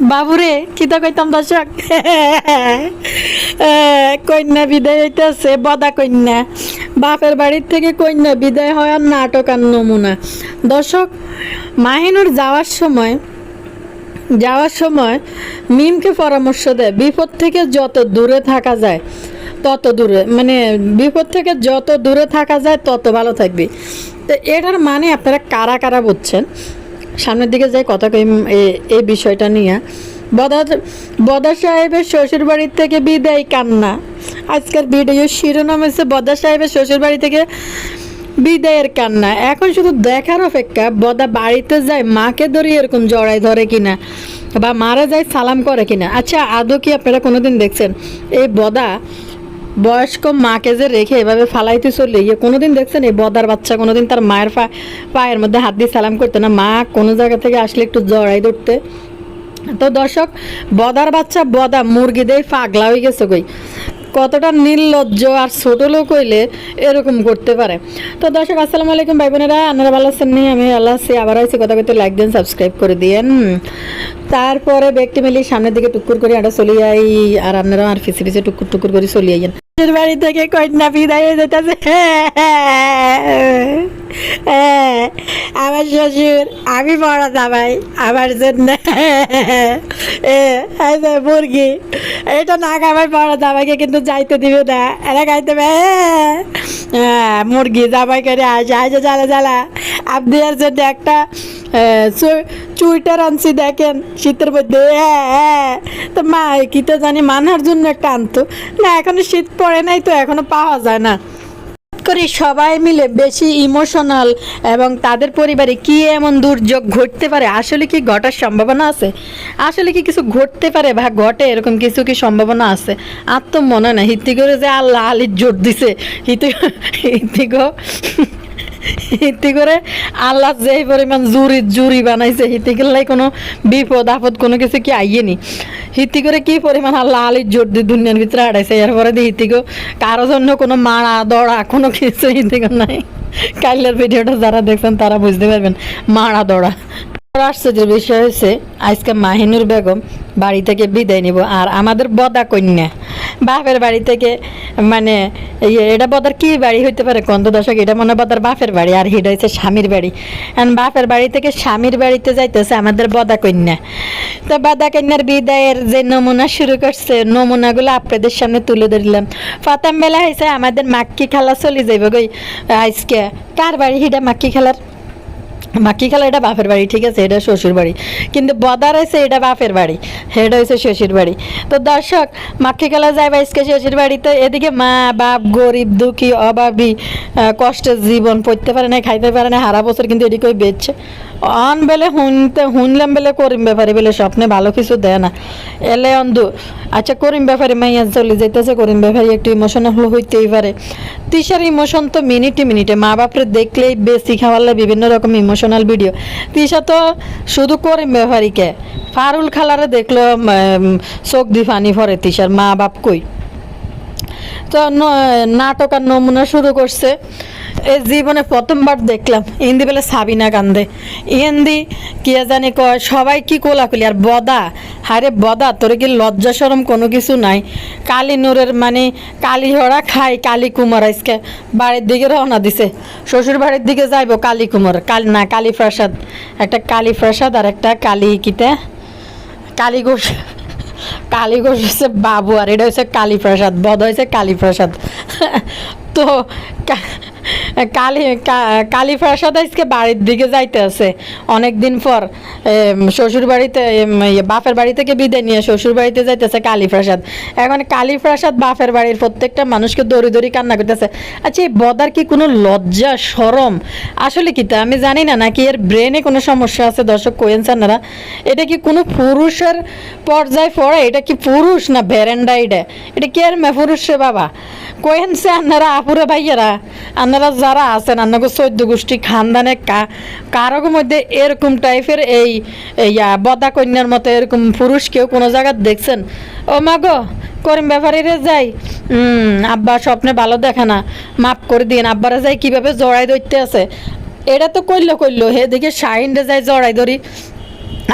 বাবুরে, কিতা কইতাম দর্শক? কন্যা বিদায় হইতেছে, বদা কন্যা। বাপের বাড়ির থেকে কন্যা বিদায় হওয়ার নাটক আর নমুনা। দর্শক, মাহিনুর যাওয়ার সময় যাওয়ার সময় মিমকে পরামর্শ দেয়, বিপদ থেকে যত দূরে থাকা যায়, তত দূরে মানে বিপদ থেকে যত দূরে থাকা যায়, তত ভালো থাকবি। তো এটার মানে আপনারা কারা কারা বুঝছেন? সামনের দিকে যাই, কথা এই বিষয়টা নিয়ে। বদা বদা সাহেবের শ্বশুর বাড়ির থেকে বিদায় কান্না। আজকের ভিডিও শিরোনাম হচ্ছে বদা সাহেবের শ্বশুর বাড়ি থেকে বিদায়ের কান্না। এখন শুধু দেখার অপেক্ষা, বদা বাড়িতে যায়, মাকে ধরে এরকম জড়াই ধরে কিনা, বা মারা যায়, সালাম করে কিনা। আচ্ছা আদৌ কি আপনারা কোনোদিন দেখছেন? এই বদা বয়স্ক মাকে যে রেখে এভাবে ফালাইতে চলে গিয়ে কোনোদিন দেখছেন এই বদার বাচ্চা কোনোদিন তার মায়ের পায়ের মধ্যে হাত দিয়ে সালাম করতে না। মা কোনো জায়গা থেকে আসলে একটু জড়াই ধরতে। তো দর্শক, বদার বাচ্চা বদা মুরগি দিয়ে পাগলা হয়ে গেছে কই। কতটা নির্লজ্জ আর ছোট লোক হইলে এরকম করতে পারে। তো দর্শক, আসসালামু আলাইকুম ভাই বোনেরা, আপনারা ভালো আছেন নি? আমি আল্লাহ আছি, আবার আছি। কথা করতে লাইক দেন সাবস্ক্রাইব করে দিয়েন। তারপরে ব্যক্তি মিলিয়ে সামনের দিকে টুকুর করে আটা চলে যাই আর আপনারা আর ফিসে ফিসে টুকুর টুকুর করে চলে যাইয়েন নিজের বাড়ি থেকে কন্যা বিদায় হয়ে যেতেছে। আমার শ্বশুর, আমি বড় দাবাই আমার জন্য। মুরগি, এটা না খাবার বড় দাবাইকে কিন্তু যাইতে দিবে না। এরা খাইতে মুরগি জামাই করে আসে। আসে, জ্বালা জ্বালা। আপনি জন্য একটা চুইটার আনছি, দেখেন, শীতের মধ্যে হ্যাঁ হ্যাঁ। তো মা কি তো জানি মানার জন্য একটা আনতো। না, এখনও শীত পড়ে নাই তো এখনও পাওয়া যায় না। করে সবাই মিলে বেশি ইমোশনাল এবং তাদের পরিবারে কি এমন দুর্যোগ ঘটতে পারে, আসলে কি ঘটার সম্ভাবনা আছে? আসলে কি কিছু ঘটতে পারে বা ঘটে, এরকম কিছু কি সম্ভাবনা আছে? আর তো মনে না হিতি করে যে আল্লাহ আলির জোর দিছে। হিতি হিতি গো। হিতি করে আল্লাহ যে পরিমাণ জুরি জুরি বানাইছে, হিতি গেলাই কোনো বিপদ আপদ কোনো কিছু কি আইয়েনি হিতি করে কি পরিমাণ আল্লাহ আলির জোর দিয়ে দুনিয়ার ভিতরে আড়াইছে, এরপরে দিয়ে হিতি কারও জন্য কোনো মারা দড়া, কোনো কিছু হিতি নাই। কাইলের ভিডিওটা যারা দেখছেন তারা বুঝতে পারবেন মারা দড়া। আশ্চর্যের বিষয় হচ্ছে আজকে মাহিনুর বেগম বাড়ি থেকে বিদায় নিব আর আমাদের বদা কন্যা। বাপের বাড়ি থেকে মানে ইয়ে, এটা বদার কি বাড়ি হইতে পারে কন্দ দশক এটা মনে বদার বাপের বাড়ি আর হিটা স্বামীর বাড়ি। বাপের বাড়ি থেকে স্বামীর বাড়িতে যাইতেছে আমাদের বদা কন্যা। তো বদা কন্যার বিদায়ের যে নমুনা শুরু করছে নমুনাগুলো আপনাদের সামনে তুলে ধরলাম। প্রথম বেলা হয়েছে আমাদের মাক্কি খেলা চলে যাইব গই আজকে। কার বাড়ি হিটা মাক্কি খেলার? মাকি খেলা এটা বাপের বাড়ি, ঠিক আছে? এটা শ্বশুর বাড়ি। কিন্তু বদার হয়েছে এটা বাপের বাড়ি এটা হয়েছে শ্বশুর বাড়ি। তো দর্শক মাকি খেলা যায় বাইসকে শ্বশুর বাড়ি তো এদিকে মা, বাপ, গরিব, দুঃখী, অভাবী কষ্টের জীবন পড়তে পারে না, খাইতে পারে না, হারা বছর কিন্তু এদিকে বেচছে অন বেলে শুনতে, শুনলাম বেলে করিম ব্যাপারে বেলে স্বপ্নে ভালো কিছু দেয় না। এলে অন্ধু আচ্ছা করিম ব্যাপারে মাইয়া চলে যেতেছে করিম ব্যাপারে একটু ইমোশনাল হইতেই পারে। তিসার ইমোশন তো মিনিটে মিনিটে, মা বাপরে দেখলেই বেশি খাওয়ালে বিভিন্ন রকম ইমোশনাল ভিডিও তিসা তো শুধু করিম ব্যাপারীকে, ফারুল খালারে দেখল চোখ দি ফানি ভরে তিসার মা বাপ কই? তো নাটক আর নমুনা শুরু করছে। এই জীবনে প্রথমবার দেখলাম। ইন্দি বেলা সাবিনা কান্দে। ইন্দি কি জানি কয়, সবাই কি কোলাকুলি? আর বদা? হারে বদা, তোর কি লজ্জা সরম কোনো কিছু নাই? কালী নূরের মানে কালী হরা খাই কালী কুমার আজকে। বাড়ির দিকে রওনা দিছে। শ্বশুর বাড়ির দিকে যাইব কালী কুমার। কাল না কালী প্রসাদ একটা কালী প্রসাদ আর একটা কালী কিতে? কালী ঘোষ কালী ঘোষ হচ্ছে বাবু আর এটা হচ্ছে কালীপ্রসাদ বধ হয়েছে কালীপ্রসাদ। তো কালী কা- কালীপ্রসাদ আজকে বাড়ির দিকে যাইতে আছে। অনেক দিন পর শ্বশুর বাড়িতে ইয়ে, বাপের বাড়ি থেকে বিদায় নিয়ে শ্বশুর বাড়িতে যাইতেছে কালীপ্রসাদ এখন কালীপ্রসাদ বাপের বাড়ির প্রত্যেকটা মানুষকে দৌড়ি দৌড়ি কান্না করতেছে। আচ্ছা এই বদার কি কোনো লজ্জা সরম? আসলে কি তা আমি জানি না নাকি এর ব্রেনে কোনো সমস্যা আছে? দর্শক কোয়েন সান্নারা এটা কি কোনো পুরুষের পর্যায়ে পড়ে? এটা কি পুরুষ না ভেরেন্ডা এটা কি আর মে পুরুষ বাবা? কোয়েন সে আপুরে ভাইয়ারা আন্নারা যারা আছেন আন্নাকে চৈদ্য গোষ্ঠী খানদানে কারোর মধ্যে এরকম টাইপের এই ইয়া, বদা কন্যার মতো এরকম পুরুষ কেউ কোনো জায়গায় দেখছেন? ও মাগো করিম ব্যাপারীরে যাই। আব্বা স্বপ্নে ভালো দেখে না। মাফ করে দিন আব্বারা যাই কীভাবে জড়াই ধরতে আছে? এটা তো কইলো কইলো হে দেখে শাহিনরে যাই জড়াই ধরি।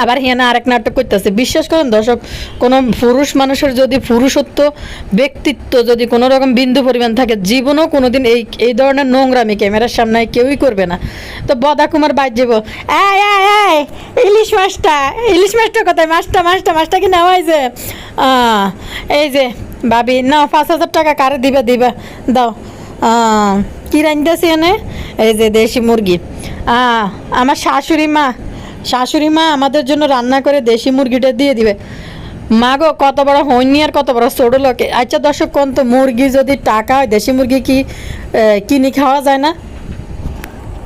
আবার হিয়ানা আরেক নাটক করতেছে। বিশ্বাস করেন দর্শক, কোনো পুরুষ মানুষের যদি পুরুষত্ব, ব্যক্তিত্ব যদি কোনো রকম বিন্দু পরিমাণ থাকে, জীবনও কোনোদিন এই এই ধরনের নোংরামি ক্যামেরার সামনে কেউই করবে না। তো বদা কুমার বাইর যাব ইলিশ মাছটা ইলিশ মাছটা কোথায়? মাছটা মাছটা মাছটা কি নেওয়া হয়েছে এই যে ভাবি না পাঁচ হাজার টাকা কারে দিবে, দিবা, দাও। কি রাঁধতেছি এনে? এই যে দেশি মুরগি। আমার শাশুড়ি মা শাশুড়ি মা আমাদের জন্য রান্না করে দেশি মুরগিটা দিয়ে দিবে। মা গো, কত বড় হইনি আর কত বড় ছোট লোকে। আচ্ছা দর্শক, কোন তো মুরগি যদি টাকা হয়, দেশি মুরগি কি কিনে খাওয়া যায় না?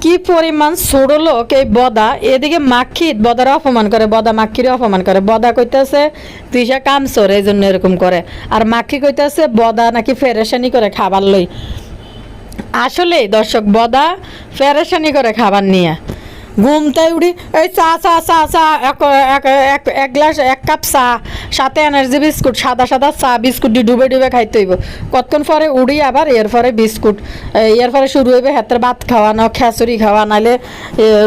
কি পরিমাণ ছোট লোক এই বদা। এদিকে মাক্ষিত বদার অপমান করে, বদা মাক্ষির অপমান করে। বদা কইতেছে তৃষা কাম সরে এই জন্য এরকম করে। আর মাক্ষি কইতেছে, বদা নাকি ফেরেশানি করে খাবার লই। আসলে দর্শক, বদা ফেরেশানি করে খাবার নিয়ে। ঘুমতে উঠি এই চা চা চা চা, এক গ্লাস, এক কাপ চা, সাথে এনার্জি বিস্কুট, সাদা সাদা চা, বিস্কুট দিয়ে ডুবে ডুবে খাইতে হইব। কতক্ষণ পরে উড়ি আবার, এর পরে বিস্কুট এর পরে শুরু হইবে হাতের ভাত খাওয়া না খেসুরি খাওয়া নাহলে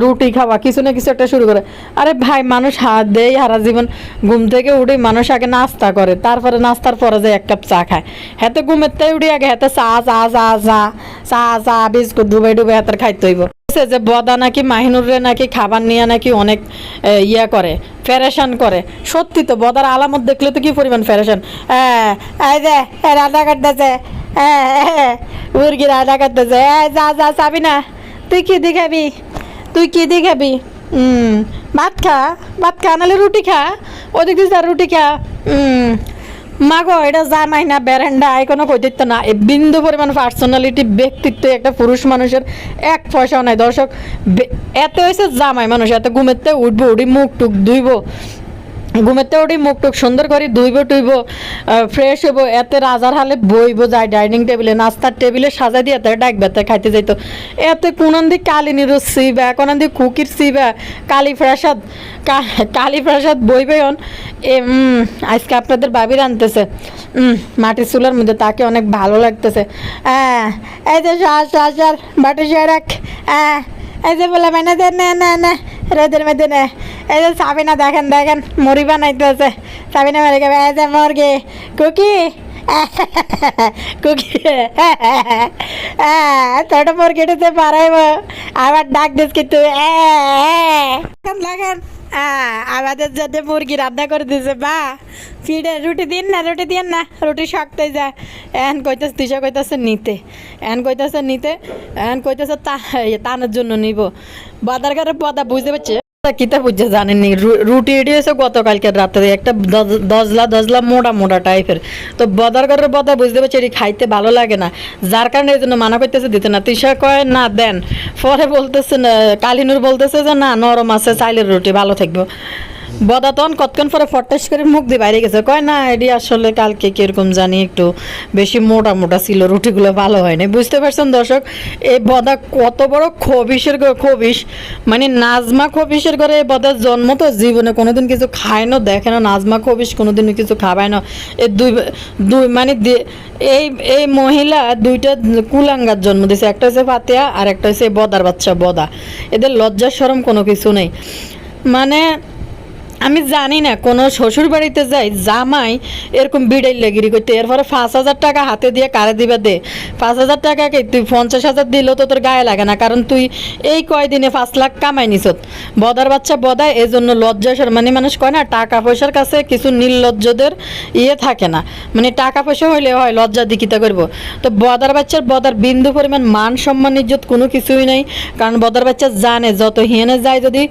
রুটি খাওয়া, কিছু না কিছু একটা শুরু করে। আরে ভাই, মানুষ হাত দেয় হারা জীবন ঘুম থেকে উঠে মানুষ আগে নাস্তা করে, তারপরে নাস্তার পরে যে এক কাপ চা খায়। হাতে ঘুমের তাই উঠি আগে, হাতে চা চা চা চা চা চা, বিস্কুট ডুবে ডুবে হাতের খাইতে হইব। বলছে যে বদা নাকি মাহিনুরে নাকি খাবার নিয়ে নাকি অনেক ইয়া করে, ফেরেশান করে। সত্যি তো, বদার আলামত দেখলে তো কি পরিমাণ ফেরেশান? হ্যাঁ এই যে, এ, রান্না করতেছে। হ্যাঁ মুরগি রান্না করতেছে। হ্যাঁ যা যা, চাবি না। তুই কি দেখাবি তুই কি দেখাবি হুম ভাত খা ভাত খা, নাহলে রুটি খা। ওদিক দিয়ে রুটি খা। হুম মাগো, এটা জামাই না ব্যারেন্ডা কোনো কই দিত না বিন্দু পরিমাণ পার্সোনালিটি ব্যক্তিত্ব, একটা পুরুষ মানুষের এক পয়সাও নাই। দর্শক এত হয়েছে জামাই মানুষ, এত ঘুমেতে উঠবো, উঠি মুখ টুক ধুইব। ঘুমেতে উঠি, মুখ টুক সুন্দর করে, ধুইব, টুইব ফ্রেশ হইব, এতে রাজার হালে বইব যায় ডাইনিং টেবিলে নাস্তার টেবিলে সাজাই দিয়ে এত ডাক বেতে খাইতে যাইতো। এতে কোনন্দি কালিনীর সিবা, কোনন্দি কুকির সিবা, কালী প্রসাদ কালী প্রসাদ বইবে অন। এ আজকে আপনাদের বাবির আনতেছে। মাটির চুলার মধ্যে তাকে অনেক ভালো লাগতেছে। হ্যাঁ এই যে সার সার বাটি সার রাখ। হ্যাঁ এই যে বলে মানে দে না না না রোদের মধ্যে নে এই যে সাবিনা দেখেন দেখেন মুড়ি বানাইতেছে সাবিনা মেরে গেবে এই যে মুরগি কুকি কুকি হ্যাঁ ছোট মুরগিটাতে পারাইব আবার ডাক দিস কিন্তু দেখেন হ্যাঁ আমাদের যাতে মুরগি রান্না করে দিয়েছে, বা ফিডে রুটি দিন না, রুটি দিন না, রুটি শক্তই যা এন কইতাস তিসা কইতাছে, নিতে। এন কইতেছে, নিতে। এন কইতাছে, তা টানের টানার জন্য নিব। বাদার ঘরে পদা বুঝতে পারছে বুঝছে রুটি হয়েছে গতকালকে রাত্রে, একটা মোটা মোটা টাইপের। তো বদার বুঝতে পারছি এটি খাইতে ভালো লাগে না। যার কারণে জন্য মানা না। কয়, না, দেন। পরে বলতেছে কালিনুর বলতেছে যে, না, নরম আছে, চাইলের রুটি, ভালো থাকব। বদা তখন কতক্ষণ পরে ফটাস করে মুখ দিয়ে বাইরে গেছে? কয়, না এটি আসলে কালকে কীরকম জানি একটু বেশি মোটা মোটা ছিল, রুটিগুলো ভালো হয়নি। বুঝতে পারছেন দর্শক, এই বদা কত বড় খবিসের খবিস। মানে নাজমা খবিসের ঘরে এই বদার জন্ম তো জীবনে কোনোদিন কিছু খায় না, দেখে না, নাজমা খবিস কোনোদিন কিছু খাবায় না। এই দুই দুই মানে এই এই মহিলা দুইটা কুলাঙ্গার জন্ম দিয়েছে একটা হচ্ছে ফাতিয়া আর একটা হচ্ছে বদার বাচ্চা বদা। এদের লজ্জা সরম কোনো কিছু নেই। মানে আমি জানি না, কোনো শ্বশুর বাড়িতে যাই, জামাই এরকম বিড়াই লেগিরি করতে এরপরে পাঁচ হাজার টাকা হাতে দিয়ে কারে দিবে দে। পাঁচ হাজার টাকাকে তুই পঞ্চাশ হাজার দিলেও তো তোর গায়ে লাগে না, কারণ তুই এই কয়দিনে পাঁচ লাখ কামাই নিছত বদার বাচ্চা বদায় এই জন্য লজ্জাসর মানে মানুষ কয় না, টাকা পয়সার কাছে কিছু নির্লজ্জদের ইয়ে থাকে না। মানে টাকা পয়সা হইলে হয়, লজ্জা দিকিতা করব। তো বদার বাচ্চার বদার বিন্দু পরিমাণ মান সম্মান, ইজ্জত কোনো কিছুই নাই। কারণ বদার বাচ্চা জানে, যত হিয়েনে যায় যদি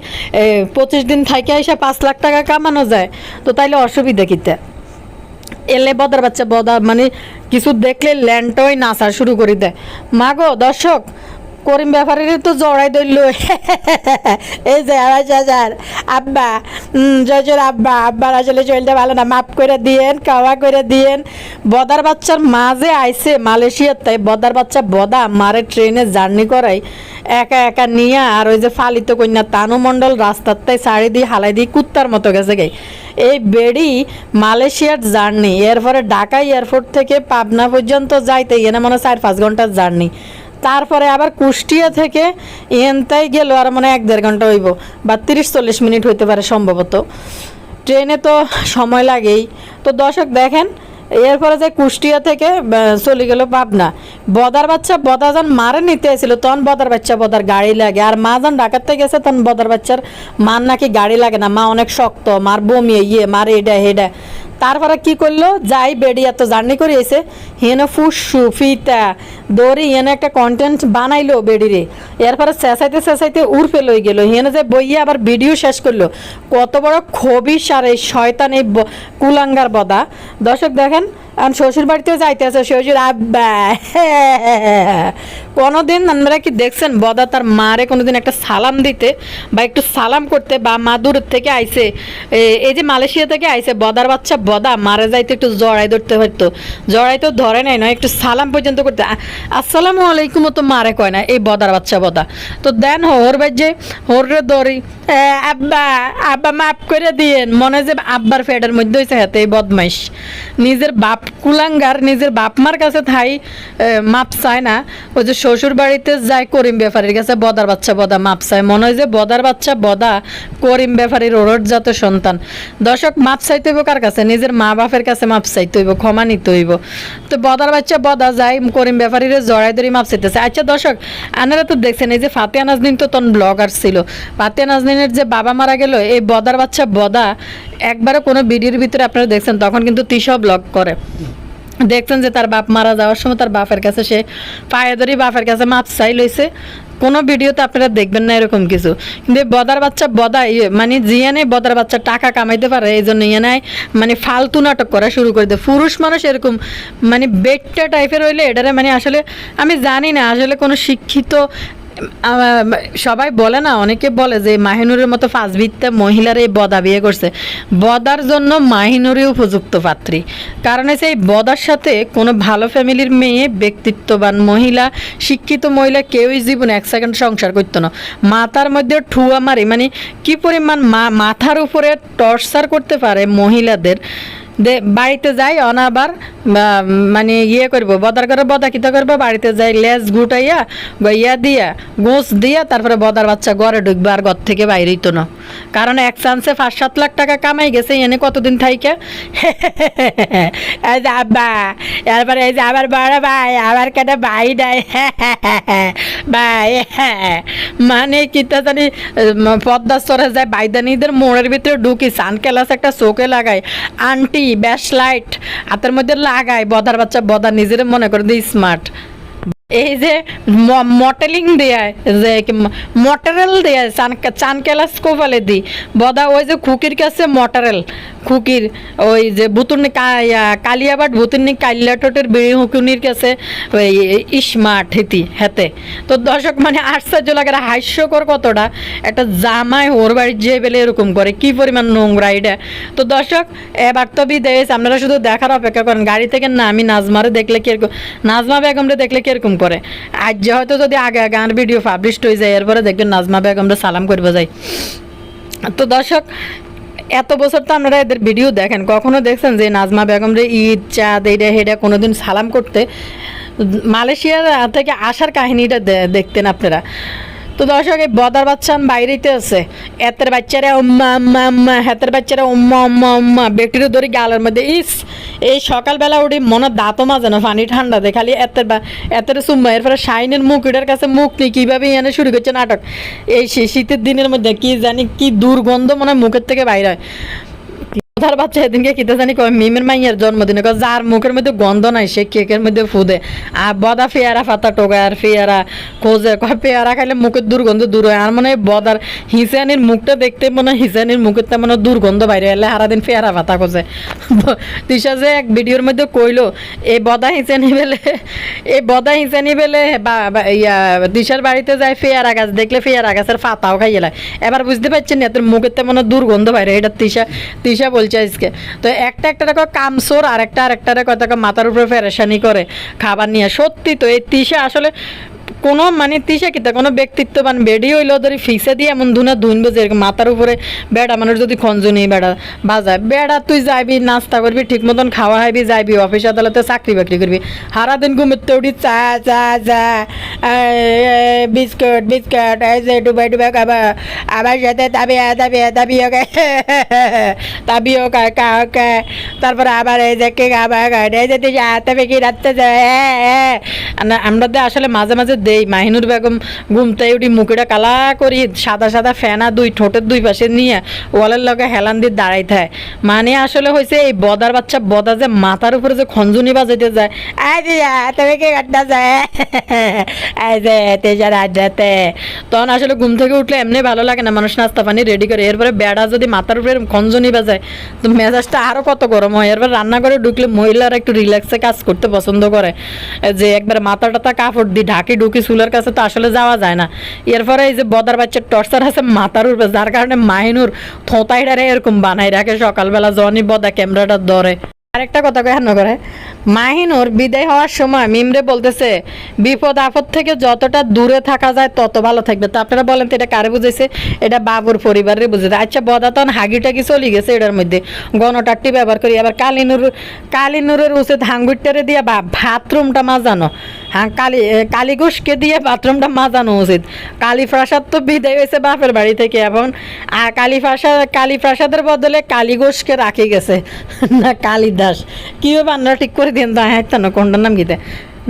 পঁচিশ দিন থাকে এসে পাঁচ লাখ টাকা কামানো যায়, তো তাইলে অসুবিধা কিতে? এলে বদার বাচ্চা, বদা মানে কিছু দেখলে ল্যান্ডটাই নাচার শুরু করে দেয়। মাগো, দর্শক, করিম ব্যাপারের তো জড়াই ধরল। এই যে আড়াইশ হাজার। আব্বা জয়জোর আব্বা আব্বার আসলে চলতে ভালো না, মাফ করে দিয়েন কাওয়া করে দিয়েন। বদার বাচ্চার মা যে আইসে মালয়েশিয়ার, তাই বদার বাচ্চা বদা মারে ট্রেনে জার্নি করাই, একা একা নিয়ে আর ওই যে ফালিত কন্যা তানু মণ্ডল রাস্তার তাই শাড়ি দিয়ে, হালাই দিয়ে কুত্তার মতো গেছে গে। এই বেড়ি মালয়েশিয়ার জার্নি, এরপরে ঢাকা এয়ারপোর্ট থেকে পাবনা পর্যন্ত যাইতে এনে মনে হয় চার পাঁচ ঘণ্টার জার্নি। তারপরে আবার কুষ্টিয়া থেকে এনতাই গেল আর মানে এক দেড় ঘণ্টা হইব, বা তিরিশ চল্লিশ মিনিট হইতে পারে সম্ভবত। ট্রেনে তো সময় লাগেই। তো দর্শক দেখেন, এরপরে যে কুষ্টিয়া থেকে চলে গেল পাবনা। বদার বাচ্চা বদা যখন মারে নিতে এসেছিল, তখন বদার বাচ্চা বদার গাড়ি লাগে। আর মা যখন ডাকাতে গেছে, তখন বদার বাচ্চার মার নাকি গাড়ি লাগে না। মা অনেক শক্ত, মার বমি ইয়ে মার এটা হেডা। তারপরে কি করল? যাই বেডিয়া তো জার্নি করে এসে হেনে ফুসু ফিতা, দৌড়ে, হেন একটা কন্টেন্ট বানাইলো বেডিরে। এরপরে চেঁচাইতে চেঁচাইতে উড়পে লই গেল। হেনে যে বইয়ে আবার ভিডিও শেষ করল। কত বড় খবিস আর এই শয়তান এই কুলাঙ্গার বদা। দর্শক দেখেন আর শ্বশুর বাড়িতেও যাইতে আছে, শ্বশুর আব্বা। কোনোদিন আমরা কি দেখছেন, বদা তার মারে কোনোদিন একটা সালাম দিতে বা একটু সালাম করতে বা মা দূর থেকে আইসে এই যে মালয়েশিয়া থেকে আইসে বদার বাচ্চা বদা, মারা যাইতে একটু জড়াই ধরতে হইতো। জড়াই তো ধরে নাই, নয়, একটু সালাম পর্যন্ত করতে। আসসালামু আলাইকুম তো মারে কয় না, এই বদার বাচ্চা বদা। তো দেন হোর বাজে হোর রে দড়ি। আব্বা আব্বা, মাফ করে দিয়েন। মনে যে আব্বার ফেডের মধ্যে হয়েছে হাতে, এই বদমাইশ। নিজের বাপ কুলাঙ্গার নিজের বাপ মার কাছে থাই মাপ চায় না। ওই যে শ্বশুর বাড়িতে যায় করিম ব্যাপারীর কাছে, বদার বাচ্চা, বদা মাপ চায়। মনে হয় যে বদার বাচ্চা, বদা করিম ব্যাপারীর ওরট জাত সন্তান। দর্শক, মাপ চাইতে হইব কার কাছে? নিজের মা বাপের কাছে মাপ চাইতে হইব, ক্ষমা নিতে হইব। তো বদার বাচ্চা, বদা যায়, করিম ব্যাপারীর জড়াই ধরে মাপ চাইতেছে। আচ্ছা দর্শক, আপনারা তো দেখছেন, এই যে ফাতিয়া নাজনীন তো তখন ব্লগার ছিল। ফাতিয়া নাজনীনের যে বাবা মারা গেল, এই বদার বাচ্চা, বদা একবারও কোনো ভিডিওর ভিতরে আপনারা দেখছেন, তখন কিন্তু তিসা ব্লগ করে। দেখছেন যে তার বাপ মারা যাওয়ার সময় তার বাপের কাছে সে পায়ে ধরি বাপের কাছে মাপ চাই লইছে। কোনো ভিডিওতে আপনারা দেখবেন না এরকম কিছু। কিন্তু বদার বাচ্চা বদা ইয়ে মানে জিয়ানে বদার বাচ্চা টাকা কামাইতে পারে এই জন্য ইয়ে ইয়ানায় মানে ফালতু নাটক করা শুরু করে দেয়। পুরুষ মানুষ এরকম মানে বেটটা টাইপের হইলে এটারে মানে আসলে, আমি জানি না, আসলে কোনো শিক্ষিত সবাই বলে না, অনেকে বলে যে মাহিনুরের মতো ফাঁসভিত্তা মহিলার এই বদা বিয়ে করছে। বদার জন্য মাহিনুরই উপযুক্ত পাত্রী। কারণ হচ্ছে এই বদার সাথে কোনো ভালো ফ্যামিলির মেয়ে, ব্যক্তিত্ববান মহিলা, শিক্ষিত মহিলা কেউই জীবনে এক সেকেন্ড সংসার করতো না। মাথার মধ্যে ঠুয়া মারি মানে কি পরিমাণ মাথার উপরে টর্চার করতে পারে মহিলাদের। বাড়িতে যাই অনাবার মানে ইয়ে করব, বদার করে বদা কিতা করব, বাড়িতে যাই, লেজ গুটাইয়া ইয়া দিয়া, গোস দিয়া, তারপরে বদার বাচ্চা ঘরে ঢুকবে আর ঘর থেকে বাইরে তো না। কারণ এক চান্সে পাঁচ সাত লাখ টাকা কামাই গেছে, এনে কতদিন থাইকে? এই যে আব্বা, এরপরে এই যে আবার বড় ভাই, আবার কেটে ভাই দেয় ভাই মানে কিতা জানি পদ্মা সরে যায় বাইদানিদের মোড়ের ভিতরে ঢুকি সান ক্লাস একটা চোখে লাগায় আন্টি ব্যাশ লাইট হাতের মধ্যে লাগায় বদার বাচ্চা বদা নিজের মনে করে দিয়ে স্মার্ট এই যে মটেলিং দেয় যে মটারেল দেয় চান চান কেলা স্কোপালে দি। বদা ওই যে খুকির কাছে মটারেল খুকির ওই যে বুতুনি কালিয়াবাট বুতুনি কালিয়াটোটের বিড়ি হুকুনির কাছে ওই স্মার্ট হেতি, হেতে। তো দর্শক মানে আশ্চর্য লাগে হাস্যকর কতটা। একটা জামায় ওর বাড়ির যে বেলে এরকম করে, কি পরিমাণ নোংরা এটা। তো দর্শক এবার তো বিদেশ আপনারা শুধু দেখার অপেক্ষা করেন, গাড়ি থেকে না আমি নাজমারে দেখলে কীরকম নাজমা বেগমরে দেখলে কীরকম করে। আজ হয়তো যদি আগে আগে আর ভিডিও পাবলিশ হয়ে যায়, এরপরে দেখবেন নাজমা বেগমরে সালাম করব যাই। তো দর্শক, এত বছর তো আপনারা এদের ভিডিও দেখেন, কখনো দেখছেন যে নাজমা বেগম রে ঈদ, চাঁদ এইটা হেডা কোনোদিন সালাম করতে মালয়েশিয়ার থেকে আসার কাহিনীটা দেখতেন আপনারা। তো দর্শক, এই বদার বাচ্চা বাইরেতে আছে। এতের বাচ্চারা উম্মা আম্মা আম্মা হাতের বাচ্চারা উম্মা উম্মা উম্মা। বেটিরও ধরে গালের মধ্যে, ইস! এই সকালবেলা উঠি মনে দাঁতও মাজে না, পানি ঠান্ডা দেয় খালি এতের এতের সুম্মা, এরপরে শাইনের মুখ, এটার কাছে মুখ নেই, কীভাবে এনে শুরু করছে নাটক? এই শীতের দিনের মধ্যে কি জানি কি দুর্গন্ধ মনে হয় মুখের থেকে বাইরে হয়। কথার বাচ্চা এদিনকে কিতে জানি কয়, মিমের মাইয়ের জন্মদিনে। কয়, যার মুখের মধ্যে গন্ধ নাই, সে কেকের মধ্যে ফুদে আর বদা পেয়ারা ফাতা আর পেয়ারা খোঁজে। কয়, পেয়ারা খাইলে মুখের দুর্গন্ধ দূর হয়। আর মনে হয় বদার হিসানির মুখটা দেখতে মনে হয় হিসানির মুখের তেমন দুর্গন্ধ বাইরে এলে সারাদিন পেয়ারা ফাতা খোঁজে। তিশা যে এক ভিডিওর মধ্যে কইলো এই বদা হিসানি বেলে এই বদা হিসানি বেলে বা ইয়া দিশার বাড়িতে যায় পেয়ারা গাছ, দেখলে পেয়ারা গাছের পাতাও খাইয়ে এবার বুঝতে পারছেন এদের মুখের তেমন দুর্গন্ধ বাইরে। এটা তিশা তিশা বলছে আজকে তো একটা একটা দেখো কামসোর আর একটা আর একটা দেখো মাথার উপরে ফেরেশানি করে খাবার নিয়ে। সত্যি তো এই তিসে আসলে কোনো মানে তিসা কিতা, কোনো ব্যক্তিত্ববান বেডি হইলে ওদের ফিসে দিয়ে এমন ধুনা ধুনবে যে মাথার উপরে বেড়া, মানুষ যদি খঞ্জনি বেড়া বাজায়। বেড়া তুই যাবি নাস্তা করবি, ঠিক মতন খাওয়া খাইবি, যাইবি, অফিস আদালতে চাকরি বাকরি করবি। সারাদিন ঘুমোতে উঠি, চা চা চা বিস্কুট বিস্কুট, এই যে ডুবে ডুবে খাবা। আমার সাথে তাবিয়া তাবিয়া তাবিও খায় তাবিও খায় কাউ খায় তারপরে আবার এই যে কে খাবা খায় এই যে তুই তবে কি রাখতে যায় আমরা তো আসলে মাঝে মাঝে দেই মাহিনুর বেগম ঘুমতে উঠি মুখটা কালা করি, সাদা সাদা ফেনা দুই, ঠোঁটের দুই পাশে নিয়ে ওয়ালের লগে হেলান দিয়ে দাঁড়াই থাকে মানে আসলে হয়েছে এই বদার বাচ্চা, বদা যে মাথার উপরে যে খঞ্জুনি বাজাইতে যায়, এই এই তখন আসলে ঘুম থেকে উঠলে এমনি ভালো লাগে না, মানুষ নাস্তা পানি রেডি করে। এরপরে বেড়া যদি মাথার উপরে খঞ্জনি বাজায়, তো মেজাজটা আরও কত গরম হয়। এরপর রান্না করে ঢুকলে মহিলারা একটু রিল্যাক্সে কাজ করতে পছন্দ করে। যে একবার মাথা টাথা কাপড় দিয়ে ঢাকি ঢুকি চুলের কাছে তো আসলে যাওয়া যায় না। এরপরে এই যে বদার বাচ্চার টর্চার আছে, মাথার উপরে, যার কারণে মাহিনুর থোঁতাইডারে এরকম বানাই রাখে। সকালবেলা জনি বদা ক্যামেরাটা ধরে। আরেকটা কথা কেন করে, মাহিনুর বিদায় হওয়ার সময় মিমরে বলতেছে, বিপদ আপদ থেকে যতটা দূরে থাকা যায় তত ভালো থাকবে। তো আপনারা বলেন তো এটা কারে বুঝেছে এটা বাবুর পরিবারের বুঝেছে আচ্ছা বদাতন হাগি টাগি চলে গেছে এটার মধ্যে? গণটাকটি ব্যবহার করি, আবার কালিনুর কালিনুরের উচিত হাঙ্গুরটারে দিয়ে বা বাথরুমটা মাজানো। হ্যাঁ কালী কালীঘোষকে দিয়ে বাথরুমটা মাজানো উচিত। কালীপ্রাসাদ তো বিদায় হয়েছে বাপের বাড়ি থেকে এখন। আর কালীপ্রাসাদ কালীপ্রাসাদের বদলে কালীঘোষকে রাখি গেছে। না, কালিদাস। কীভাবে আপনারা ঠিক করে দিন তো হ্যাঁ না, কোনটার নাম গীতে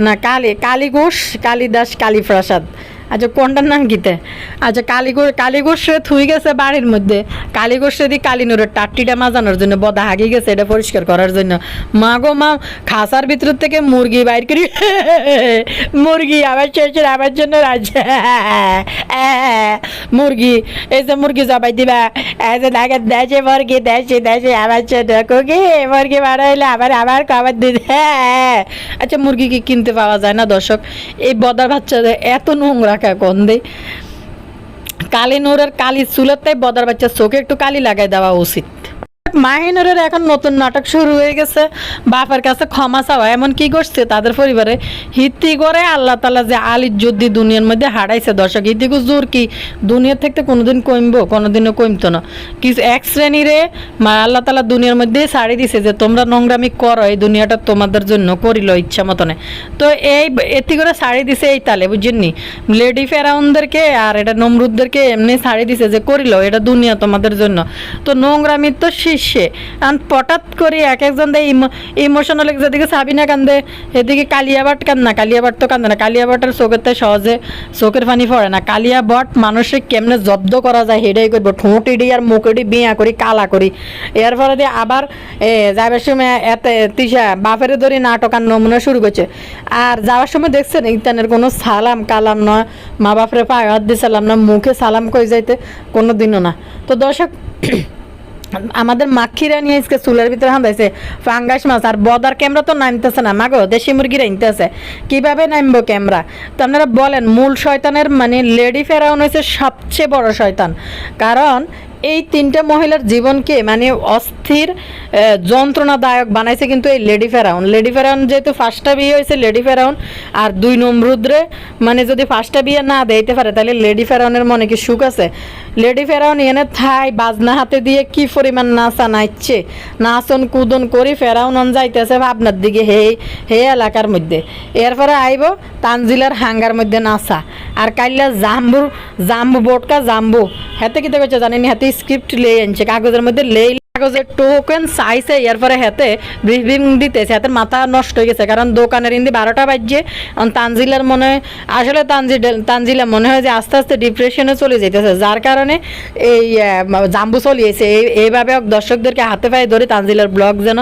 না, কালী, কালীঘোষ, কালিদাস, কালীপ্রাসাদ। আচ্ছা কোনটার নাম গীতে? আচ্ছা কালীগোষ কালীগোষে থুই গেছে বাড়ির মধ্যে। কালীগোষে দিয়ে কালীনুরের টাট্টিটা মাজানোর জন্য বদা হাগি গেছে এটা পরিষ্কার করার জন্য। মা গো মা, খাসার ভিতর থেকে মুরগি বাইর করি। মুরগি আবার চেয়েছে আবার জন্য রাজা। মুরগি, এই যে মুরগি জবাই দিবা। এই যে দেখে দেশে মুরগি, দেশে দেশে আমার জন্য মুরগি মারা হইলে আবার আবার খাবার দিতে। আচ্ছা মুরগি কি কিনতে পাওয়া যায় না দর্শক? এই বদার বাচ্চাদের এত নোংরা কা গন্ধে। কালি নোরের কালি চুলের বদার বাচ্চার চোখে একটু কালি লাগাই দেওয়া উচিত। মাহিনুরের এখন নতুন নাটক শুরু হয়ে গেছে। বাপের কাছে ক্ষমা চাওয়া এমন কি করছে তাদের পরিবারে হিতি করে আল্লাহ তালা যে আলির যুদ্ধি দুনিয়ার মধ্যে হারাইছে। দর্শক হিতিকু জোর কি? দুনিয়া থেকে কোনোদিন কমবো কোনোদিনও কমতো না। কিছু এক শ্রেণীরে আল্লাহ তালা দুনিয়ার মধ্যে ছাড়ি দিছে যে, তোমরা নোংরামি করো, এই দুনিয়াটা তোমাদের জন্য করিল ইচ্ছা মতনে। তো এই এটি করে ছাড়ি দিছে এই তালে বুঝছেননি লেডি ফেরাউনদেরকে আর এটা নমরুদদেরকে এমনি ছাড়ি দিছে যে, করিল, এটা দুনিয়া তোমাদের জন্য। তো নোংরামির তো শীর্ষে আর পটাত করে এক একজন দেয় ইমোশনাল যেদিকে সাবিনা কান্দে এদিকে কালিয়াবাট কান না কালিয়াবাট তো কান্দে না। কালিয়াবাটের চোখের তো সহজে চোখের পানি পড়ে না। কালিয়াবট মানুষের কেমনে জব্দ করা যায় হেডাই করব ঠোঁট ইডি আর মুখ ইডি বিয়া করি, কালা করি। এর ফলে দিয়ে আবার, এ যাবার সময় এতে তিসা বাপের ধরে নাটক আর নমুনা শুরু করছে। আর যাওয়ার সময় দেখছেন, ইতানের কোনো সালাম কালাম নয় মা বাপরে পায়ে হাত দিয়ে সালাম না। মুখে সালাম কই যাইতে? কোনো দিনও না। তো দর্শক আমাদের মাখিরা নিয়ে আজকে চুলের ভিতরে হাঁদাইছে ফাঙ্গাস মাছ আর বদার ক্যামেরা তো নামতেছে না। মাগো, দেশি মুরগি রাইনতেছে। কীভাবে নামবো ক্যামেরা? তো আপনারা বলেন, মূল শয়তানের মানে লেডি ফেরাউন হয়েছে সবচেয়ে বড় শয়তান। কারণ এই তিনটা মহিলার জীবনকে মানে অস্থির যন্ত্রণাদায়ক বানাইছে কিন্তু এই লেডি ফেরাউন। লেডি ফেরাউন যেহেতু ফার্স্টটা বিয়ে হয়েছে, লেডি ফেরাউন আর দুই নমরুদ্রে মানে যদি ফার্স্টটা বিয়ে না দিতে পারে, তাহলে লেডি ফেরাউনের মনে কি সুখ আছে? লেডি ফেরাউন এনে থাই বাজনা হাতে দিয়ে কি পরিমাণ নাচা নাচছে? নাচন কুদন করি ফেরাউন অন যাইতেছে ভাবনার দিকে, হে হে এলাকার মধ্যে। এরপরে আইব তানজিলার হাঙ্গার মধ্যে নাচা। আর কাইলা জাম্বুর জাম্বু বোটকা জাম্বু। হাতে কিতে করছে জানেনি হাতে স্ক্রিপ্ট লেই আনছে কাগজের মধ্যে লেই কাগজের টোকেন চাইছে এরপরে হাতে ব্রিফিং দিতেছে। হাতের মাথা নষ্ট হয়ে গেছে, কারণ দোকানের ইন্দি বারোটা বাজছে। তানজিলার মনে, আসলে তানজি তানজিলা মনে হয় যে আস্তে আস্তে ডিপ্রেশনে চলে যেতেছে যার কারণে এই জাম্বু চলিয়েছে। এই, এইভাবে দর্শকদেরকে হাতে পায়ে ধরে তানজিলার ব্লগ যেন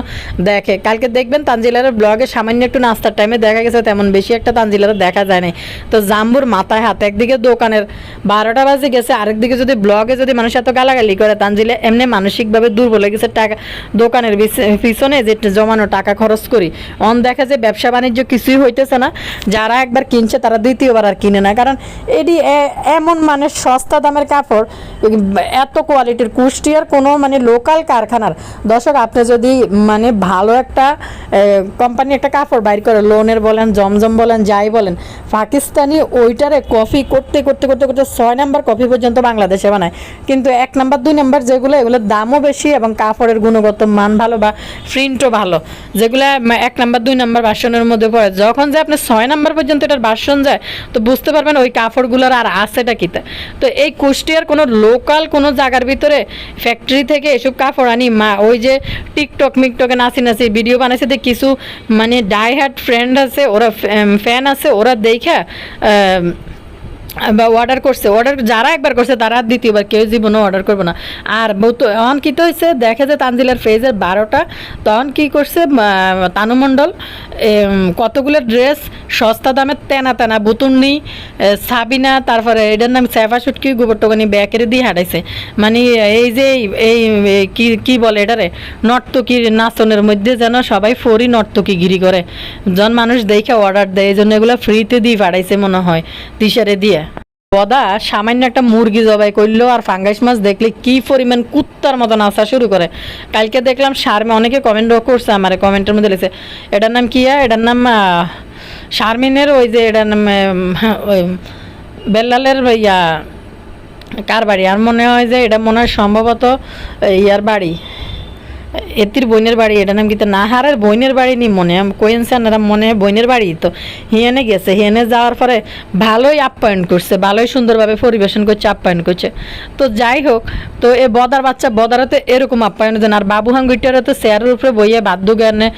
দেখে। কালকে দেখবেন তানজিলার ব্লগে সামান্য একটু নাস্তার টাইমে দেখা গেছে, তেমন বেশি একটা তানজিলার দেখা যায় নাই তো জাম্বুর মাথায় হাতে, একদিকে দোকানের বারোটা বাজে গেছে, আরেকদিকে যদি ব্লগে যদি মানুষ এত গালাগালি করে, তানজিলা এমনি মানসিকভাবে দুর্বল হয়ে গেছে টাকা দোকানের পিছনে যে জমানো টাকা খরচ করি। অন দেখা যে ব্যবসা বাণিজ্য কিছুই হইতেছে না। যারা একবার কিনছে তারা দ্বিতীয়বার আর কিনে না। কারণ এটি এমন মানে সস্তা দামের কাপড় এত কোয়ালিটির কুষ্টিয়ার কোনো মানে লোকাল কারখানার। দর্শক, আপনি যদি মানে ভালো একটা কোম্পানি একটা কাপড় বাইর করে, লোনের বলেন, জমজম বলেন, যাই বলেন, পাকিস্তানি ওইটারে কফি করতে করতে করতে করতে ছয় নাম্বার কফি পর্যন্ত বাংলাদেশে বানায়। কিন্তু এক নাম্বার, দুই নাম্বার যেগুলো, এগুলোর দামও বেশি এবং কাপড়ের গুণগত মান ভালো বা প্রিন্টও ভালো, যেগুলো এক নাম্বার, দুই নাম্বার ভার্সনের মধ্যে পড়ে। যখন যে আপনি ছয় নাম্বার পর্যন্ত এটার ভার্সন যায়, তো বুঝতে পারবেন ওই কাপড়গুলোর আর আছেটা কিতে। তো এই কুষ্টিয়ার কোনো লোকাল কোনো জায়গার ভিতরে ফ্যাক্টরি থেকে এসব কাপড় আনি, মা, ওই যে টিকটক মিকটকে নাচি নাচি ভিডিও বানাইছে, যে কিছু মানে ডাই হ্যাড ফ্রেন্ড আছে, ওরা ফ্যান আছে, ওরা দেখা বা অর্ডার করছে অর্ডার যারা একবার করছে তারা দ্বিতীয়বার, কেউ জীবনে অর্ডার করবে না। আর বহুত এখন কি তো হয়েছে দেখে যে তানজিলার ফেজের বারোটা তখন কি করছে তানুমণ্ডল তানু কতগুলো ড্রেস সস্তা দামে তেনা তেনা, বুতুন্নি সাবিনা, তারপরে এটার নাম সেফা সুটকি, গোবর টোকানি ব্যাকেরে দিয়ে হাঁটাইছে। মানে এই যে, এই কি কি বলে এটারে? নর্তকীর নাচনের মধ্যে যেন সবাই ফরি নর্তকী গিরি করে। জন মানুষ দেখে অর্ডার দেয়, এই জন্য এগুলো ফ্রিতে দিয়ে পাঠাইছে মনে হয় তিসারে দিয়ে। বদা সামান্য একটা মুরগি জবাই করল আর ফাঙ্গাস মাছ দেখলে কি পরিমাণ কুত্তার মতন আসা শুরু করে। কালকে দেখলাম শারমে অনেকে কমেন্টও করছে আমার কমেন্টের মধ্যে লিখছে, এটার নাম কি আর? এটার নাম শারমিনের ওই যে এটার নাম ওই বেল্লালের ইয়া, কার বাড়ি? আর মনে হয় যে এটা মনে হয় সম্ভবত ইয়ার বাড়ি। এতির বইনের বাড়ি, এটা নাম কিন্তু নাহারের বইনের বাড়ি নি মনে এরা মনে হয় বইনের বাড়ি তো। হিয়ানে গেছে, হিয়ানে যাওয়ার পরে ভালোই আপ্যায়ন করছে, ভালোই সুন্দরভাবে পরিবেশন করছে আপ্যায়ন করছে। তো যাই হোক, তো এ বদার বাচ্চা বদারাতে এরকম আপ্যায়ন দেন আর বাবু হাঙ্গুইটারে তো চেয়ারের উপরে বইয়ে বাদ্য জ্ঞানে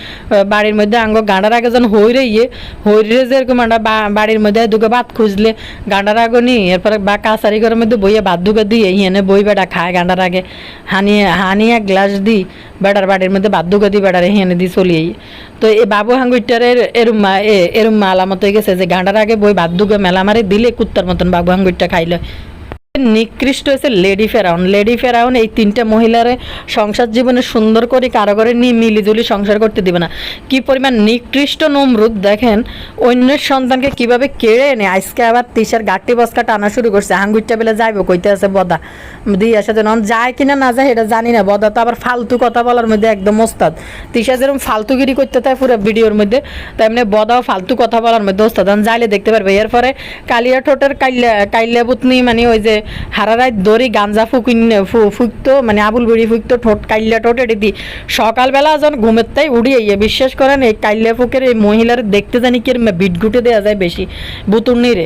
বাড়ির মধ্যে আঙ্গ গাঁডার আগে যখন হইরে ইয়ে হইরে যেরকম বা- বাড়ির মধ্যে দুটো ভাত খুঁজলে গাঁডার আগে নি, এরপরে বা কাছারি ঘরের মধ্যে বইয়ে দুগে দিয়ে হিয়ানে বই বেটা খায় গাঁডার আগে। হানিয়ে হানিয়ে গ্লাস দি বেড়ার বাড়ির মধ্যে বাধ্যগতি বেড়ারে হিয়ানে দিয়ে চলিয়ে তো এই বাবু হাঙ্গুইটারের এরম এরম আলামত হয়ে গেছে যে গাঁডার আগে বই বাদ্যুগে মেলা মারে দিলে কুত্তার মতন বাবু হাঙ্গুইটটা খাইলে। নিকৃষ্ট হয়েছে লেডি ফেরাউন লেডি ফেরাউন এই তিনটা মহিলারে সংসার জীবনে সুন্দর করে কারও করে নিয়ে মিলিজুলি সংসার করতে দিবে না। কি পরিমাণ নিকৃষ্ট নমরুদ দেখেন, অন্যের সন্তানকে কীভাবে কেড়ে এনে আজকে আবার তিসার গাঠি বস্কা টানা শুরু করছে। হাঙ্গুইটা বেলা যাইবো কইতে আছে বদা। দিয়ে আসে যেন যায় কিনা না যায় এটা জানি না। বদা তো আবার ফালতু কথা বলার মধ্যে একদম ওস্তাদ। তিসা যেরকম ফালতুগিরি করতে থাকে পুরো ভিডিওর মধ্যে, তেমনি বদাও ফালতু কথা বলার মধ্যে ওস্তাদ। যাইলে দেখতে পারবে। এরপরে কালিয়া ঠোঁটের কাইল্লা কাইল্লা বুতনি মানে ওই যে হারারায় দড়ি গাঞ্জা ফুকিন ফুকতো মানে আবুল বুড়ি ফুকতো, ঠোঁট কাইল্লা ঠোঁট এটি দি। সকালবেলা যখন ঘুমের তাই উড়িয়ে ইয়ে বিশ্বাস করেন এই কাইল্লা ফুকের এই মহিলার দেখতে জানি কি বিট গুটে দেওয়া যায় বেশি বুতুর্নিরে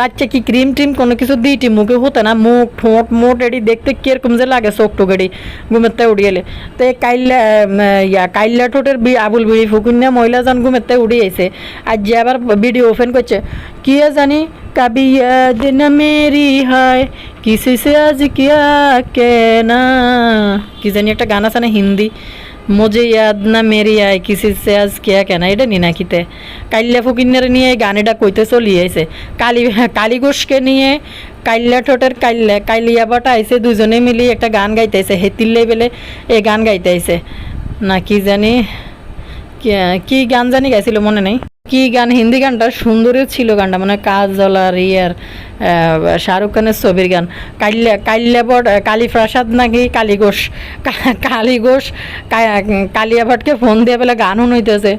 রাত্রে কি ক্রিম টিম কোনো কিছু দিইটি মুখে হতো না, মুখ, ঠোঁট, মোট এটি দেখতে কীরকম যে লাগে চোখ টোক এটি ঘুমেতে উঠে তো এই কাইল্লা ইয়া, কাইল্লা ঠোঁটের বি আবুল বিড়ি ফুকুন্যা মহিলাজন ঘুমেতে উঠে আইছে আর যে আবার ভিডিও ওপেন করছে, কি জানি কাবিয়া দিন মেরি হায় কিসি আজ কিয়া কে না কি জানি একটা গান আছে না হিন্দি। মোজে ইয়াদ না মেরি আয় কিসি সে আজ কেয়া কেনা? এটা নি নাকিতে কাইল্লা ফকিনের নিয়ে এই গানেটা কইতে চলিয়েছে কালী কালী ঘোষকে নিয়ে কাইল্লা ঠোঁটের কাইল্লা, কাইলিয়া বাটা আইছে, দুজনে মিলি একটা গান গাইতে আইছে হেতিল্লে বেলে এই গান গাইতে আইছে না, কি জানি কি গান জানি গাইছিল, মনে নেই? কি গান হিন্দি গানটা সুন্দরই ছিল গানটা মানে কাজল আর ইয়ার আহ, শাহরুখ খানের ছবির গান কাল্যা কাল্যা ভট কালী প্রসাদ নাকি কালী ঘোষ কা- কালী ঘোষ কা- কালিয়া ভটকে ফোন দিয়ে পেলে গান শুনাইতেছে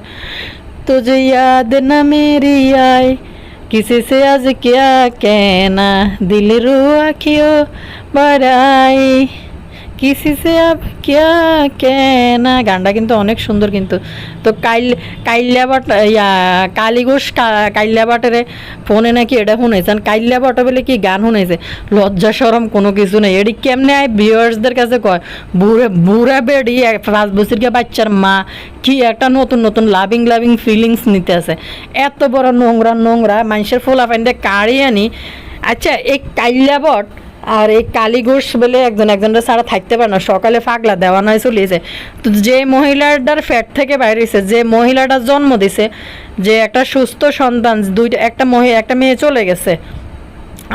তো যে ইয়াদ না মেরি আয় किसी से आज क्या कहना दिल रू आखियो बड़ाई কিসি সে আব কিয়া কেনা? গানটা কিন্তু অনেক সুন্দর কিন্তু। তো কাইল কাইল্লা বাট ইয়া, কালীঘোষ কাইল্লা বাটেরে ফোনে নাকি এটা শুনেছেন কাইল্লা বাটা বলে কি গান শুনেছে লজ্জা সরম কোনো কিছু নেই। এটি কেমনে আয় ভিউয়ার্সদের কাছে কয়, বুড়ে, বুড়া বেডি পাঁচ বছরকে বাচ্চার মা, কি একটা নতুন নতুন লাভিং লাভিং ফিলিংস নিতে আছে। এত বড় নোংরা নোংরা, মানুষের ফোলা ফাইন্দে কাড়ি আনি। আচ্ছা এই কাইল্লা বট আর এই কালী ঘোষ বলে একজন একজনের ছাড়া থাকতে পারে না। সকালে ফাগলা দেওয়া নয় চলিয়েছে তো যে মহিলাটার ফ্যাট থেকে বাইরেছে যে মহিলাটা জন্ম দিছে, যে একটা সুস্থ সন্তান, দুইটা একটা মহি একটা মেয়ে চলে গেছে,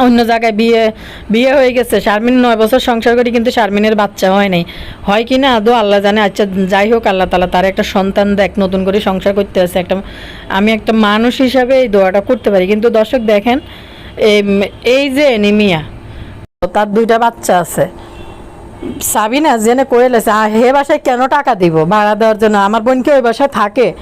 অন্য জায়গায় বিয়ে বিয়ে হয়ে গেছে। শারমিন নয় বছর সংসার করি কিন্তু শারমিনের বাচ্চা হয় নাই। হয় কি না? আদৌ আল্লাহ জানে। আচ্ছা যাই হোক, আল্লাহ তালা তার একটা সন্তান দেখ, নতুন করে সংসার করতে আছে। একটা আমি একটা মানুষ হিসাবে এই দোয়াটা করতে পারি। কিন্তু দর্শক দেখেন এই- যে নিমিয়া তার দুইটা বাচ্চা আছে। সাবিনা জেনে করে লেছে "আ, হে বাসায় কেন টাকা দিব? ভাড়া দেওয়ার জন্য আমার বোনকে ওই বাসায় থাকে?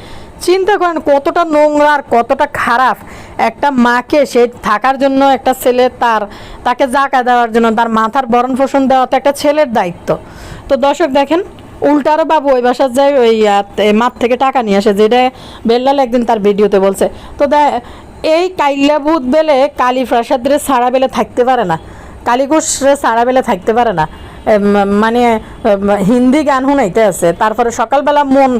চিন্তা করেন কতটা নোংরা আর কতটা খারাপ। একটা মাকে সে থাকার জন্য একটা ছেলে তার তাকে জাকা দেওয়ার জন্য তার মাথার বরণ পোষণ দেওয়া তো একটা ছেলের দায়িত্ব। তো দর্শক দেখেন উল্টারও বাবু ওই বাসার যায় ওই মাঠ থেকে টাকা নিয়ে আসে যেটা বেল্লাল একদিন তার ভিডিওতে বলছে। তো দে- এই কাইল্লা বুধ বেলে কালী প্রসাদের সারা বেলে থাকতে পারে না। কালীঘোষরে সারা বেলা থাকতে পারে না। মানে হিন্দি গান শুনাইতে আছে। তারপরে সকালবেলা মন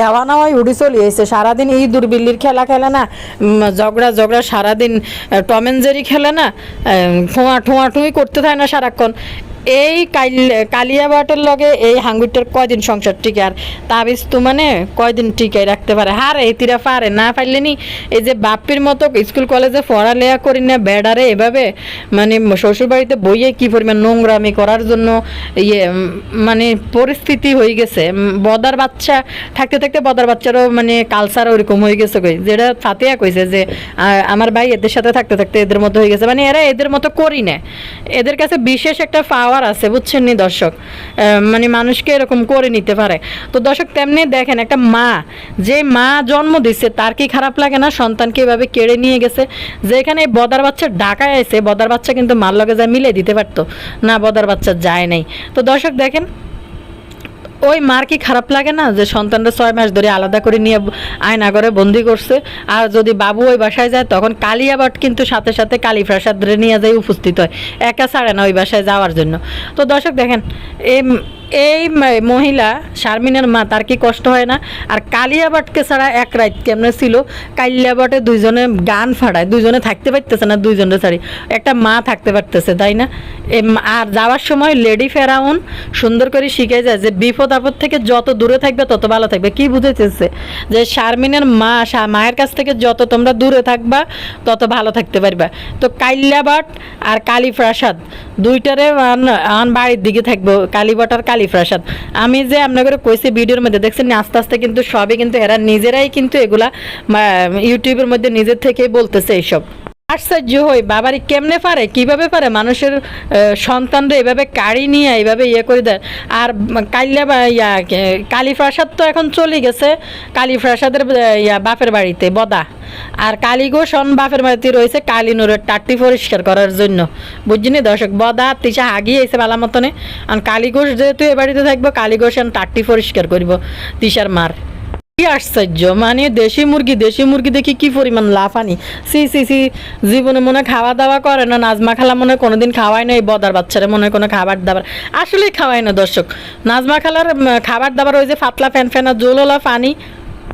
দেওয়া নেওয়াই উড়ি চলে এসে সারাদিন এই দুর্বিল্লির খেলা খেলে না ঝগড়া ঝগড়া সারাদিন টমেনজেরি খেলে না ঠোঁয়া ঠোঁয়া ঠুঁই করতে থাকে না সারাক্ষণ। এই কালিয়া বাটের লগে এই হাঙ্গুরটার কয়দিন সংসার টিকে আর তাবিজ তো মানে কয়দিন টিকে রাখতে পারে? হারে তিরা পারে। না পারলে নি এই যে বাপ্পির মতো স্কুল কলেজে পড়ালেখা করি না, বেড়ারে এভাবে মানে শ্বশুরবাড়িতে বইয়ে কি পরিমাণ নোংরামি করার জন্য ইয়ে মানে পরিস্থিতি হয়ে গেছে। বদার বাচ্চা, থাকতে থাকতে বদার বাচ্চারও মানে কালচার ওইরকম হয়ে গেছে কই? যেটা ফাতেয়া কইছে যে আমার ভাই এদের সাথে থাকতে থাকতে এদের মতো হয়ে গেছে। মানে এরা এদের মতো করি না। এদের কাছে বিশেষ একটা পাওয়ার আছে, বুঝছেন নি দর্শক? মানে মানুষকে এরকম করে নিতে পারে। তো দর্শক, তেমনি দেখেন একটা মা, যে মা জন্ম দিচ্ছে তার কি খারাপ লাগে না? সন্তানকে এভাবে কেড়ে নিয়ে গেছে। যে এখানে বদার বাচ্চা ঢাকায় এসে বদার বাচ্চা কিন্তু মার লগে যা মিলে দিতে পারতো। না, বদার বাচ্চা যায় নাই। তো দর্শক, দেখেন ওই মার কি খারাপ লাগে না যে সন্তানরা ছয় মাস ধরে আলাদা করে নিয়ে আয়না করে বন্দি করছে? আর যদি বাবু ওই বাসায় যায়, তখন কালিয়াবাট কিন্তু সাথে সাথে কালী প্রাসাদ নিয়ে যায়, উপস্থিত হয়। একা ছাড়ে না ওই বাসায় যাওয়ার জন্য। তো দর্শক দেখেন, এই এই মহিলা শারমিনের মা, তার কি কষ্ট হয় না? আর কালিয়াবাটকে ছাড়া এক রাত কেমনে ছিল? কালিয়াবাটে দুইজনে গান ফাড়ায় দুইজনে থাকতে পারতেছে না, দুইজনে ছাড়ি। একটা মা থাকতে পারতেছে, তাই না? আর যাওয়ার সময় লেডি ফেরাউন সুন্দর করে শিখে যায় যে বিপদ আপদ থেকে যত দূরে থাকবে তত ভালো থাকবে। কি বুঝেছে যে শারমিনের মা মায়ের কাছ থেকে যত তোমরা দূরে থাকবা, তত ভালো থাকতে পারবা। তো কাইল্যাবাট আর কালীপ্রাসাদ দুইটারে বাড়ির দিকে থাকব, কালীবাট আর কালীপ্রাসাদ আমি যে আপনাকে কইছি ভিডিওর মধ্যে, দেখছেন আস্তে আস্তে কিন্তু সবই কিন্তু এরা নিজেরাই কিন্তু এগুলা ইউটিউবের মধ্যে নিজের থেকেই বলতেছে এইসব। আশ্চর্য হই, বাবারি কেমনে পারে, কীভাবে পারে? মানুষের সন্তানরা এভাবে কাড়ি নিয়ে এইভাবে ইয়ে করে দেয়। আর কাল্যা ইয়া কালীপ্রাসাদ তো এখন চলে গেছে। কালীপ্রাসাদের ইয়া, বাপের বাড়িতে, বদা। আর কালীঘোষণ বাপের বাড়িতে রয়েছে কালীনুরের টাট্টি পরিষ্কার করার জন্য। বুঝছিনি দর্শক? বদা তিসা আগিয়ে এসে বালা মতনে। আর কালীঘোষ যেহেতু এ বাড়িতে থাকব কালীঘোষ টাট্টি পরিষ্কার করব তিসার মার। আশ্চর্য? মানে দেশি মুরগি দেশি মুরগি দেখি কি পরিমাণ লাফানি? সি সি সি, জীবনে মনে খাওয়া দাওয়া করে না, নাজমা খালা মনে কোনোদিন খাওয়ায় না এই বদার বাচ্চারা মনে হয় কোনো খাবার দাবার আসলেই খাওয়ায় না, দর্শক। নাজমা খালার খাবার দাবার ওই যে ফাতলা ফ্যান ফ্যানা জোলওলা পানি